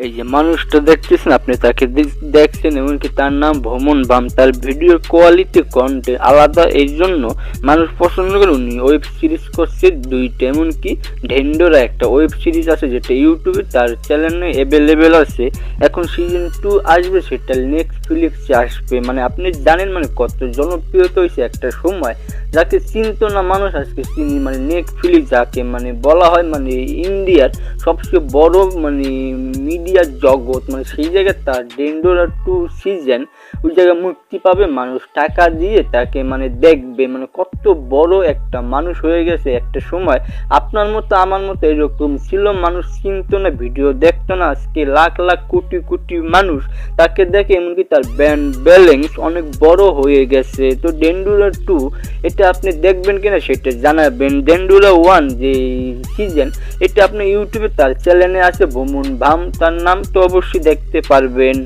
এই যে মানুষটা দেখতেছেন, আপনি তাকে দেখ- দেখছেন এমনকি তার নাম ভ্রমণ বাম, তার ভিডিও কোয়ালিটি কন্টেন্ট আলাদা, এই জন্য মানুষ পছন্দ করে উনি ওয়েব সিরিজ করছে দুইটা। এমনকি ঢেন্ডোরা একটা ওয়েব সিরিজ আছে যেটা ইউটিউবে তার চ্যানেলে অ্যাভেলেবেল আছে। এখন সিজন টু আসবে, সেটা নেক্সট নেটফ্লিক্সে আসবে। মানে আপনি জানেন মানে কত জনপ্রিয়তা হয়েছে একটা সময়। যাকে চিনতো না মানুষ, আজকে চিনি মানে নেটফ্লিক্স যাকে মানে বলা হয় মানে ইন্ডিয়ার সবচেয়ে বড় মানে মিডিয়ার জগৎ মানে সেই জায়গায় তার ডেন্ডোরা টু সিজন, ওই জায়গায় মুক্তি পাবে মানুষ। টাকা দিয়ে তাকে মানে দেখবে মানে কত বড় একটা মানুষ হয়ে গেছে একটা সময়। আপনার মতো, আমার মতো এরকম ছিল মানুষ, চিনতো না, ভিডিও দেখতো না। আজকে লাখ লাখ কোটি কোটি মানুষ তাকে দেখে, এমনকি তার ব্যান্ড ব্যালেন্স অনেক বড় হয়ে গেছে। তো ডেন্ডুলা টু এটা আপনি দেখবেন কিনা সেটা জানাবেন। ডেন্ডুলা ওয়ান যে সিজন এটা আপনি ইউটিউবে তার চ্যানেলে আছে ভ্রমণ ভাম তার নাম তো অবশ্যই দেখতে পারবেন।